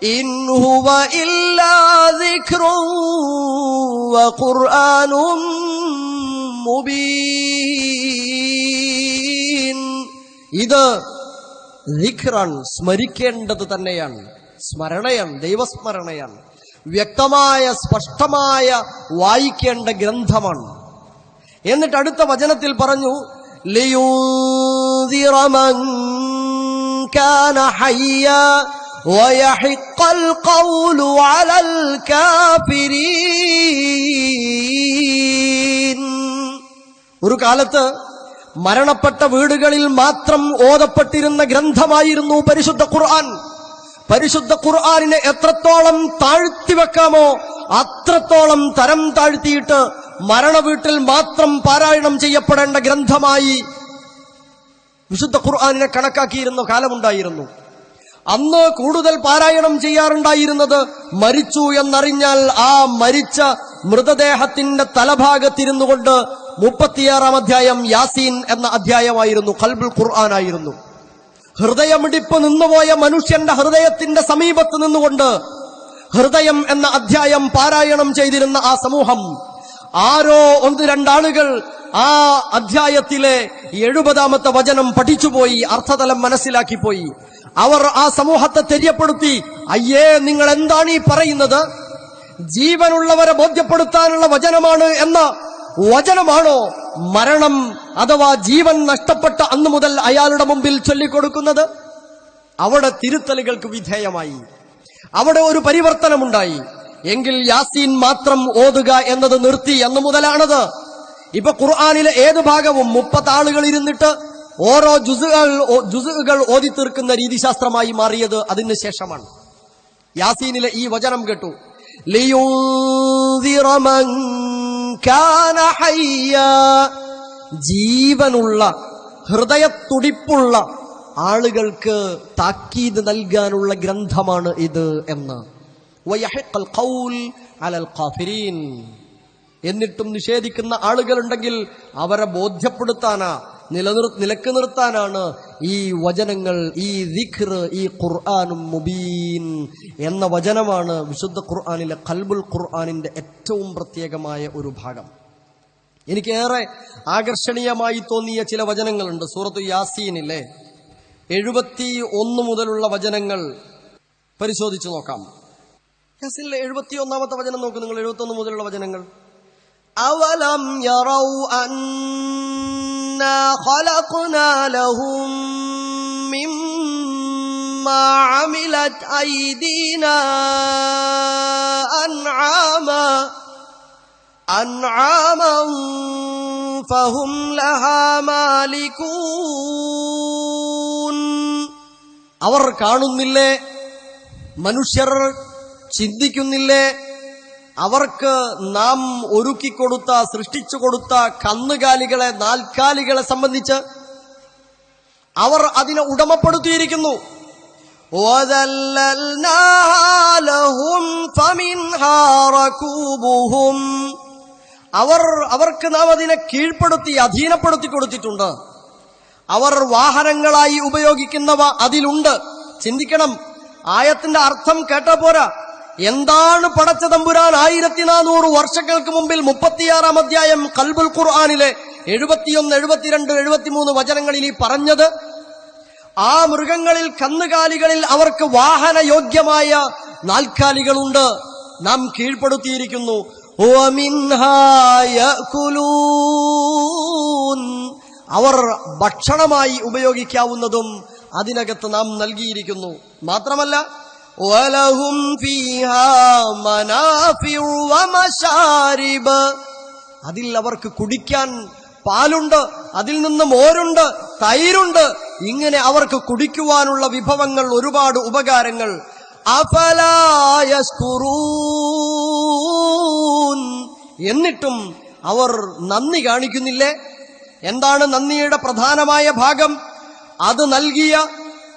إن هو إلا ذكر وقرآن مبين ഇത് ദിഖ്റാണ് സ്മരിക്കേണ്ടത് തന്നെയാണ് സ്മരണയാണ് ദൈവസ്മരണയാണ് വ്യക്തമായ സ്പഷ്ടമായ വായിക്കേണ്ട ഗ്രന്ഥമാണ് എന്നിട്ട് അടുത്ത വചനത്തിൽ പറഞ്ഞു لينذر من كان حيا ويحق القول على الكافرين ഒരു കാലത്ത് മരണപ്പെട്ട വീടുകളിൽ മാത്രം ഓതപ്പെട്ടിരുന്ന ഗ്രന്ഥമായിരുന്നു പരിശുദ്ധ ഖുർആൻ പരിശുദ്ധ ഖുർആനിനെ എത്രത്തോളം താഴ്ത്തി വെക്കാമോ അത്രത്തോളം തരം താഴ്ത്തിയിട്ട് മരണവീട്ടിൽ മാത്രം പാരായണം ചെയ്യപ്പെടേണ്ട ഗ്രന്ഥമായി വിശുദ്ധ ഖുർആാനിനെ കണക്കാക്കിയിരുന്ന കാലമുണ്ടായിരുന്നു അന്ന് കൂടുതൽ പാരായണം ചെയ്യാറുണ്ടായിരുന്നത് മരിച്ചു എന്നറിഞ്ഞാൽ ആ മരിച്ച മൃതദേഹത്തിന്റെ തലഭാഗത്തിരുന്നു കൊണ്ട് മുപ്പത്തിയാറാം അധ്യായം യാസീൻ എന്ന അധ്യായമായിരുന്നു ഖൽബുൽ ഖുർആനായിരുന്നു. ഹൃദയമിടിപ്പ് നിന്നുപോയ മനുഷ്യന്റെ ഹൃദയത്തിന്റെ സമീപത്ത് നിന്നുകൊണ്ട് ഹൃദയം എന്ന അധ്യായം പാരായണം ചെയ്തിരുന്ന ആ സമൂഹം ആരോ ഒന്ന് രണ്ടാളുകൾ ആ അധ്യായത്തിലെ എഴുപതാമത്തെ വചനം പഠിച്ചുപോയി അർത്ഥതലം മനസ്സിലാക്കിപ്പോയി. അവർ ആ സമൂഹത്തെ തെര്യപ്പെടുത്തി അയ്യേ നിങ്ങൾ എന്താണ് ഈ പറയുന്നത്? ജീവനുള്ളവരെ ബോധ്യപ്പെടുത്താനുള്ള വചനമാണ് എന്ന വചനമാണോ മരണം അഥവാ ജീവൻ നഷ്ടപ്പെട്ട അന്നു മുതൽ അയാളുടെ മുമ്പിൽ ചൊല്ലിക്കൊടുക്കുന്നത്? അവിടെ തിരുത്തലുകൾക്ക് വിധേയമായി. അവിടെ ഒരു പരിവർത്തനമുണ്ടായി. എങ്കിൽ യാസീൻ മാത്രം ഓതുക എന്നത് നിർത്തി അന്നു മുതലാണത്. ഇപ്പൊ ഖുർആാനിലെ ഏത് ഭാഗവും മുപ്പത്താളുകൾ ഇരുന്നിട്ട് ഓരോ ജുസുകൾ ജുസുകൾ ഓതി തീർക്കുന്ന രീതിശാസ്ത്രമായി മാറിയത് അതിന് ശേഷമാണ്. യാസീനിലെ ഈ വചനം കേട്ടു. ജീവനുള്ള ഹൃദയത്തുടിപ്പുള്ള ആളുകൾക്ക് താക്കീത് നൽകാനുള്ള ഗ്രന്ഥമാണ് ഇത് എന്ന്. എന്നിട്ടും നിഷേധിക്കുന്ന ആളുകളുണ്ടെങ്കിൽ അവരെ ബോധ്യപ്പെടുത്താനാ. നിലനിർ നിലയ്ക്ക് നിർത്താനാണ് ഈ വചനങ്ങൾ ഈ ദിഖർ ഈ ഖുർആാനും മുബീൻ എന്ന വചനമാണ് വിശുദ്ധ ഖുർആാനിലെ കൽബുൽ ഖുർആാനിന്റെ ഏറ്റവും പ്രത്യേകമായ ഒരു ഭാഗം. എനിക്കേറെ ആകർഷണീയമായി തോന്നിയ ചില വചനങ്ങളുണ്ട്. സൂറത്തു യാസീനിലെ എഴുപത്തി ഒന്ന് മുതലുള്ള വചനങ്ങൾ പരിശോധിച്ചു നോക്കാം. യാസീനിലെ എഴുപത്തി ഒന്നാമത്തെ വചനം നോക്ക്. നിങ്ങൾ എഴുപത്തി ഒന്ന് മുതലുള്ള വചനങ്ങൾ. അവലം യറൗ അൻ أنا خلقنا لهم مما عملت أيدينا أنعاما أنعاما فهم لها مالكون അവർ കാണുന്നില്ലേ മനുഷ്യർ ചിന്തിക്കുന്നില്ലേ അവർക്ക് നാം ഒരുക്കിക്കൊടുത്ത സൃഷ്ടിച്ചു കൊടുത്ത കന്നുകാലികളെ നാൽക്കാലികളെ സംബന്ധിച്ച് അവർ അതിനെ ഉടമപ്പെടുത്തിയിരിക്കുന്നു. അവർ അവർക്ക് നാം അതിനെ കീഴ്പ്പെടുത്തി അധീനപ്പെടുത്തി കൊടുത്തിട്ടുണ്ട്. അവർ വാഹനങ്ങളായി ഉപയോഗിക്കുന്നവ അതിലുണ്ട്. ചിന്തിക്കണം ആയത്തിന്റെ അർത്ഥം കേട്ട പോരാ. എന്താണ് പടച്ച തമ്പുരാൻ ആയിരത്തി നാനൂറ് വർഷങ്ങൾക്ക് മുമ്പിൽ മുപ്പത്തിയാറാം അധ്യായം കൽബുൽ ഖുർആാനിലെ എഴുപത്തിയൊന്ന് എഴുപത്തിരണ്ട് എഴുപത്തിമൂന്ന് വചനങ്ങളിൽ ഈ പറഞ്ഞത്? ആ മൃഗങ്ങളിൽ കന്നുകാലികളിൽ അവർക്ക് വാഹന യോഗ്യമായ നാൽക്കാലികളുണ്ട്. നാം കീഴ്പ്പെടുത്തിയിരിക്കുന്നു. അവർ ഭക്ഷണമായി ഉപയോഗിക്കാവുന്നതും അതിനകത്ത് നാം നൽകിയിരിക്കുന്നു. മാത്രമല്ല അതിൽ അവർക്ക് കുടിക്കാൻ പാലുണ്ട് അതിൽ നിന്ന് മോരുണ്ട് തൈരുണ്ട്. ഇങ്ങനെ അവർക്ക് കുടിക്കുവാനുള്ള വിഭവങ്ങൾ ഒരുപാട് ഉപകാരങ്ങൾ. എന്നിട്ടും അവർ നന്ദി കാണിക്കുന്നില്ലേ? എന്താണ് നന്ദിയുടെ പ്രധാനമായ ഭാഗം? അത് നൽകിയ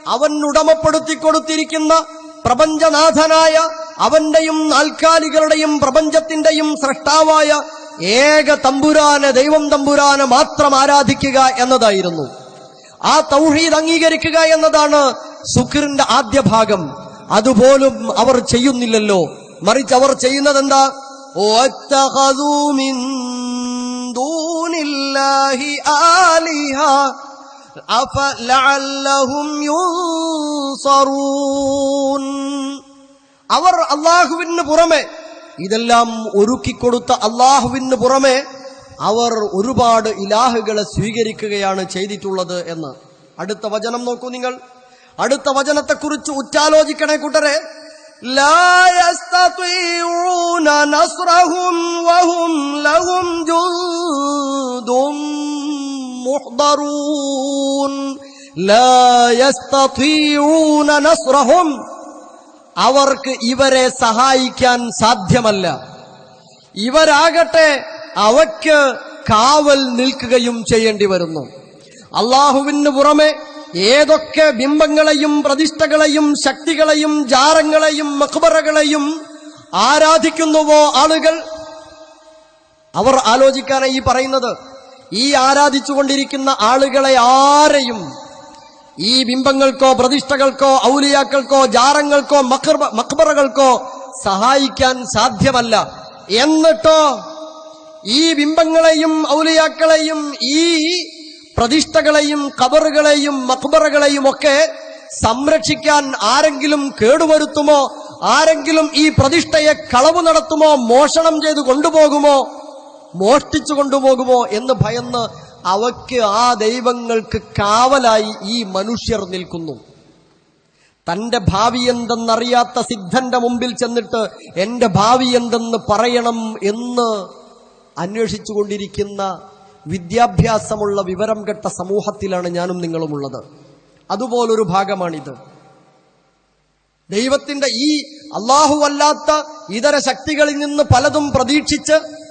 അവൻ ഉടമപ്പെടുത്തി കൊടുത്തിരിക്കുന്ന പ്രപഞ്ചനാഥനായ അവന്റെയും നാൽക്കാലികളുടെയും പ്രപഞ്ചത്തിന്റെയും സൃഷ്ടാവായ ഏക തമ്പുരാനെ ദൈവം തമ്പുരാനെ മാത്രം ആരാധിക്കുക എന്നതായിരുന്നു. ആ തൗഹീദ് അംഗീകരിക്കുക എന്നതാണ് സുഖിറിന്റെ ആദ്യ ഭാഗം. അതുപോലും അവർ ചെയ്യുന്നില്ലല്ലോ. മറിച്ച് അവർ ചെയ്യുന്നത് എന്താ അവർ അള്ളാഹുവിന് പുറമെ ഇതെല്ലാം ഒരുക്കിക്കൊടുത്ത അള്ളാഹുവിന് പുറമെ അവർ ഒരുപാട് ഇലാഹുകളെ സ്വീകരിക്കുകയാണ് ചെയ്തിട്ടുള്ളത് എന്ന്. അടുത്ത വചനം നോക്കൂ നിങ്ങൾ. അടുത്ത വചനത്തെക്കുറിച്ച് ഉറ്റാലോചിക്കണേ കൂട്ടരെ. ലഹും ലഹും മുഹ്ബറൂൻ നസ്റഹും അവർക്ക് ഇവരെ സഹായിക്കാൻ സാധ്യമല്ല. ഇവരാകട്ടെ അവയ്ക്ക് കാവൽ നിൽക്കുകയും ചെയ്യേണ്ടി വരുന്നു. അള്ളാഹുവിന് പുറമെ ഏതൊക്കെ ബിംബങ്ങളെയും പ്രതിഷ്ഠകളെയും ശക്തികളെയും ജാരങ്ങളെയും മക്ബറകളെയും ആരാധിക്കുന്നുവോ ആളുകൾ? അവർ ആലോചിക്കാനായി പറയുന്നത് ഈ ആരാധിച്ചുകൊണ്ടിരിക്കുന്ന ആളുകളെ ആരെയും ഈ ബിംബങ്ങൾക്കോ പ്രതിഷ്ഠകൾക്കോ ഔലിയാക്കൾക്കോ ജാറങ്ങൾക്കോ മക്ബ- മക്ബറകൾക്കോ സഹായിക്കാൻ സാധ്യമല്ല. എന്നിട്ടോ ഈ ബിംബങ്ങളെയും ഔലിയാക്കളെയും ഈ പ്രതിഷ്ഠകളെയും കബറുകളെയും മക്ബറകളെയും ഒക്കെ സംരക്ഷിക്കാൻ ആരെങ്കിലും കേടുവരുത്തുമോ? ആരെങ്കിലും ഈ പ്രതിഷ്ഠയെ കളവ് നടത്തുമോ? മോഷണം ചെയ്ത് കൊണ്ടുപോകുമോ? മോഷ്ടിച്ചു കൊണ്ടുപോകുമോ എന്ന് ഭയന്ന് അവയ്ക്ക് ആ ദൈവങ്ങൾക്ക് കാവലായി ഈ മനുഷ്യർ നിൽക്കുന്നു. തന്റെ ഭാവി എന്തെന്നറിയാത്ത സിദ്ധന്റെ മുമ്പിൽ ചെന്നിട്ട് എന്റെ ഭാവി എന്തെന്ന് പറയണം എന്ന് അന്വേഷിച്ചുകൊണ്ടിരിക്കുന്ന വിദ്യാഭ്യാസമുള്ള വിവരം കെട്ട സമൂഹത്തിലാണ് ഞാനും നിങ്ങളുമുള്ളത്. അതുപോലൊരു ഭാഗമാണിത്. ദൈവത്തിന്റെ ഈ അള്ളാഹുവല്ലാത്ത ഇതര ശക്തികളിൽ നിന്ന് പലതും പ്രതീക്ഷിച്ച്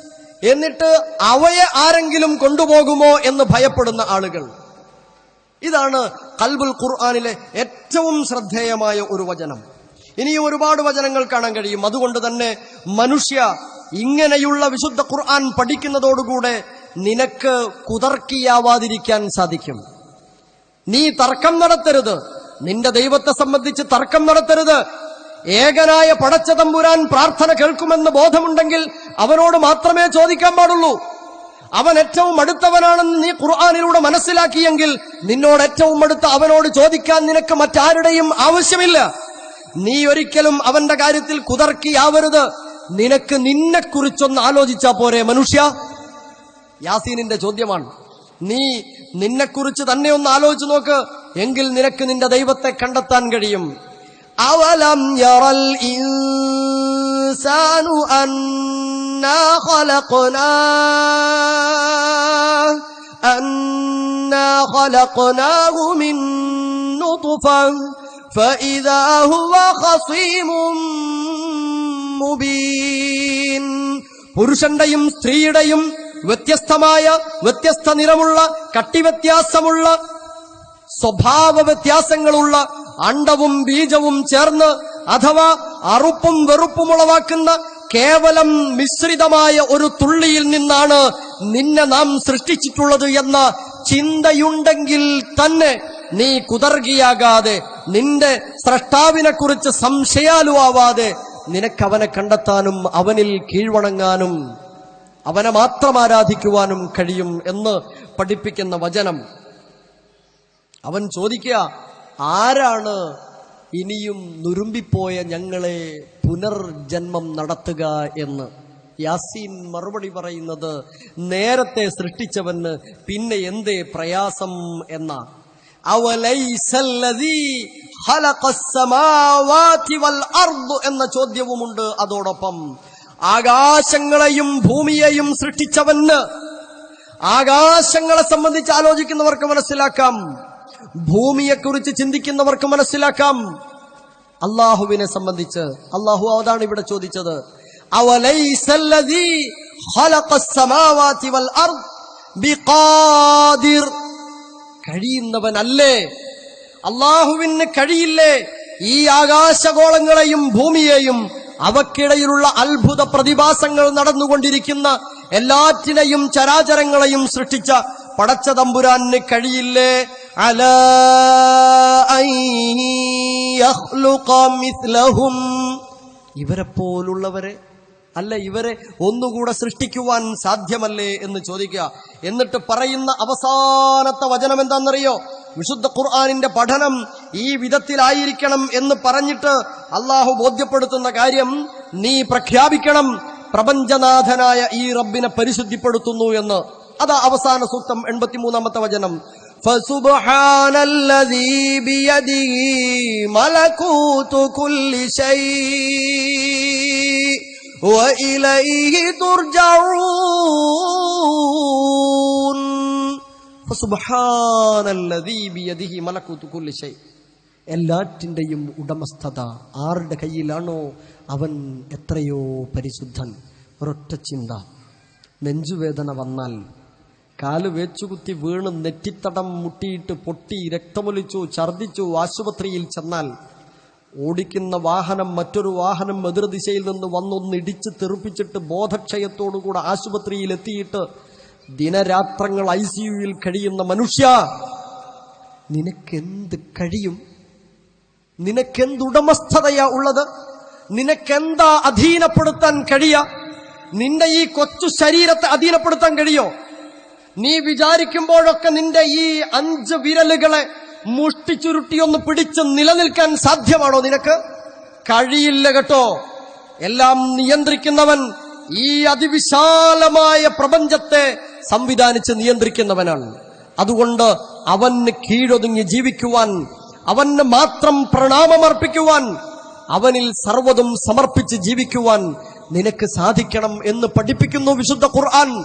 എന്നിട്ട് അവയെ ആരെങ്കിലും കൊണ്ടുപോകുമോ എന്ന് ഭയപ്പെടുന്ന ആളുകൾ. ഇതാണ് കൽബുൽ ഖുർആാനിലെ ഏറ്റവും ശ്രദ്ധേയമായ ഒരു വചനം. ഇനിയും ഒരുപാട് വചനങ്ങൾ കാണാൻ കഴിയും. അതുകൊണ്ട് തന്നെ മനുഷ്യ ഇങ്ങനെയുള്ള വിശുദ്ധ ഖുർആൻ പഠിക്കുന്നതോടുകൂടെ നിനക്ക് കുതർക്കിയാവാതിരിക്കാൻ സാധിക്കും. നീ തർക്കം നടത്തരുത്. നിന്റെ ദൈവത്തെ സംബന്ധിച്ച് തർക്കം നടത്തരുത്. ഏകനായ പടച്ച തമ്പുരാൻ പ്രാർത്ഥന കേൾക്കുമെന്ന് ബോധമുണ്ടെങ്കിൽ അവനോട് മാത്രമേ ചോദിക്കാൻ പാടുള്ളൂ. അവൻ ഏറ്റവും അടുത്തവനാണെന്ന് നീ ഖുർആാനിലൂടെ മനസ്സിലാക്കിയെങ്കിൽ നിന്നോട് ഏറ്റവും അടുത്ത അവനോട് ചോദിക്കാൻ നിനക്ക് മറ്റാരുടെയും ആവശ്യമില്ല. നീ ഒരിക്കലും അവന്റെ കാര്യത്തിൽ കുതർക്കിയാവരുത്. നിനക്ക് നിന്നെക്കുറിച്ചൊന്ന് ആലോചിച്ചാ പോരെ മനുഷ്യ. യാസീനിന്റെ ചോദ്യമാണ്. നീ നിന്നെക്കുറിച്ച് തന്നെ ഒന്ന് ആലോചിച്ചു നോക്ക്. എങ്കിൽ നിനക്ക് നിന്റെ ദൈവത്തെ കണ്ടെത്താൻ കഴിയും. അവലം യറൽ ഇൻസാനു അന്നാ ഖലഖനാ أنا خلقناه من نطفة فإذا هو خصيم മുബീൻ പുരുഷന്റെയും സ്ത്രീയുടെയും വ്യത്യസ്തമായ വ്യത്യസ്ത നിറമുള്ള കട്ടിവ്യത്യാസമുള്ള സ്വഭാവ വ്യത്യാസങ്ങളുള്ള അണ്ടവും ബീജവും ചേർന്ന് അഥവാ അറുപ്പും വെറുപ്പും ഉളവാക്കുന്ന കേവലം മിശ്രിതമായ ഒരു തുള്ളിയിൽ നിന്നാണ് നിന്നെ നാം സൃഷ്ടിച്ചിട്ടുള്ളത് എന്ന ചിന്തയുണ്ടെങ്കിൽ തന്നെ നീ കുതർകിയാകാതെ നിന്റെ സ്രഷ്ടാവിനെ കുറിച്ച് സംശയാലുവാവാതെ നിനക്കവനെ കണ്ടെത്താനും അവനിൽ കീഴ്വണങ്ങാനും അവനെ മാത്രം ആരാധിക്കുവാനും കഴിയും എന്ന് പഠിപ്പിക്കുന്ന വചനം. അവൻ ചോദിക്കുക ആരാണ് ഇനിയും നുരുമ്പിപ്പോയ ഞങ്ങളെ പുനർജന്മം നടത്തുക എന്ന്. യാസീൻ മറുപടി പറയുന്നത് നേരത്തെ സൃഷ്ടിച്ചവന് പിന്നെ എന്തേ പ്രയാസം എന്ന. അവലൈസല്ലദീ ഖലഖസ്സമാവാതി എന്ന ചോദ്യവുമുണ്ട് അതോടൊപ്പം. ആകാശങ്ങളെയും ഭൂമിയെയും സൃഷ്ടിച്ചവന് ആകാശങ്ങളെ സംബന്ധിച്ച് ആലോചിക്കുന്നവർക്ക് മനസ്സിലാക്കാം. ഭൂമിയെക്കുറിച്ച് ചിന്തിക്കുന്നവർക്ക് മനസ്സിലാക്കാം. അള്ളാഹുവിനെ സംബന്ധിച്ച്. അള്ളാഹു അതാണ് ഇവിടെ ചോദിച്ചത്. കഴിയുന്നവനല്ലേ? അള്ളാഹുവിന് കഴിയില്ലേ? ഈ ആകാശഗോളങ്ങളെയും ഭൂമിയെയും അവക്കിടയിലുള്ള അത്ഭുത പ്രതിഭാസങ്ങൾ നടന്നുകൊണ്ടിരിക്കുന്ന എല്ലാറ്റിനെയും ചരാചരങ്ങളെയും സൃഷ്ടിച്ച പടച്ച തമ്പുരാന് കഴിയില്ലേ? على أن يخلق مثلهم ഇവരെ പോലുള്ളവരെ അല്ല ഇവരെ ഒന്നുകൂടെ സൃഷ്ടിക്കുവാൻ സാധ്യമല്ലേ എന്ന് ചോദിക്കുക എന്നിട്ട് പറയുന്ന അവസാനത്തെ വചനം എന്താണെന്നറിയോ വിശുദ്ധ ഖുർആാനിന്റെ പഠനം ഈ വിധത്തിലായിരിക്കണം എന്ന് പറഞ്ഞിട്ട് അള്ളാഹു ബോധ്യപ്പെടുത്തുന്ന കാര്യം നീ പ്രഖ്യാപിക്കണം പ്രപഞ്ചനാഥനായ ഈ റബ്ബിനെ പരിശുദ്ധിപ്പെടുത്തുന്നു എന്ന് അതാ അവസാന സൂക്തം എൺപത്തിമൂന്നാമത്തെ വചനം فسبحان الذي بيده ملكوت كل شيء وإليه ترجعون فسبحان الذي بيده ملكوت كل شيء എല്ലാറ്റിൻ്റെയും ഉടമസ്ഥത ആരുടെ കയ്യിലാണോ അവൻ എത്രയോ പരിശുദ്ധൻ ഒരൊറ്റ ചിന്ത നെഞ്ചുവേദന വന്നാൽ കാൽ വേച്ചുകുത്തി വീണ് നെറ്റിത്തടം മുട്ടിയിട്ട് പൊട്ടി രക്തമൊലിച്ചു ഛർദിച്ചു ആശുപത്രിയിൽ ചെന്നാൽ ഓടിക്കുന്ന വാഹനം മറ്റൊരു വാഹനം എതിർദിശയിൽ നിന്ന് വന്നൊന്നിടിച്ച് തെറിപ്പിച്ചിട്ട് ബോധക്ഷയത്തോടുകൂടെ ആശുപത്രിയിൽ എത്തിയിട്ട് ദിനരാത്രങ്ങൾ ഐ സിയുയിൽ കഴിയുന്ന മനുഷ്യ നിനക്കെന്ത് കഴിയും? നിനക്കെന്തുടമസ്ഥതയാ ഉള്ളത്? നിനക്കെന്താ അധീനപ്പെടുത്താൻ കഴിയ? നിന്റെ ഈ കൊച്ചു ശരീരത്തെ അധീനപ്പെടുത്താൻ കഴിയോ? നീ വിചാരിക്കുമ്പോഴൊക്കെ നിന്റെ ഈ അഞ്ച് വിരലുകളെ മുഷ്ടിച്ചുരുട്ടിയൊന്ന് പിടിച്ച് നിലനിൽക്കാൻ സാധ്യമാണോ നിനക്ക്? കഴിയില്ല കേട്ടോ. എല്ലാം നിയന്ത്രിക്കുന്നവൻ ഈ അതിവിശാലമായ പ്രപഞ്ചത്തെ സംവിധാനിച്ച് നിയന്ത്രിക്കുന്നവനാണ്. അതുകൊണ്ട് അവന് കീഴൊതുങ്ങി ജീവിക്കുവാൻ അവന് മാത്രം പ്രണാമമർപ്പിക്കുവാൻ അവനിൽ സർവതും സമർപ്പിച്ച് ജീവിക്കുവാൻ നിനക്ക് സാധിക്കണം എന്ന് പഠിപ്പിക്കുന്നു വിശുദ്ധ ഖുർആൻ.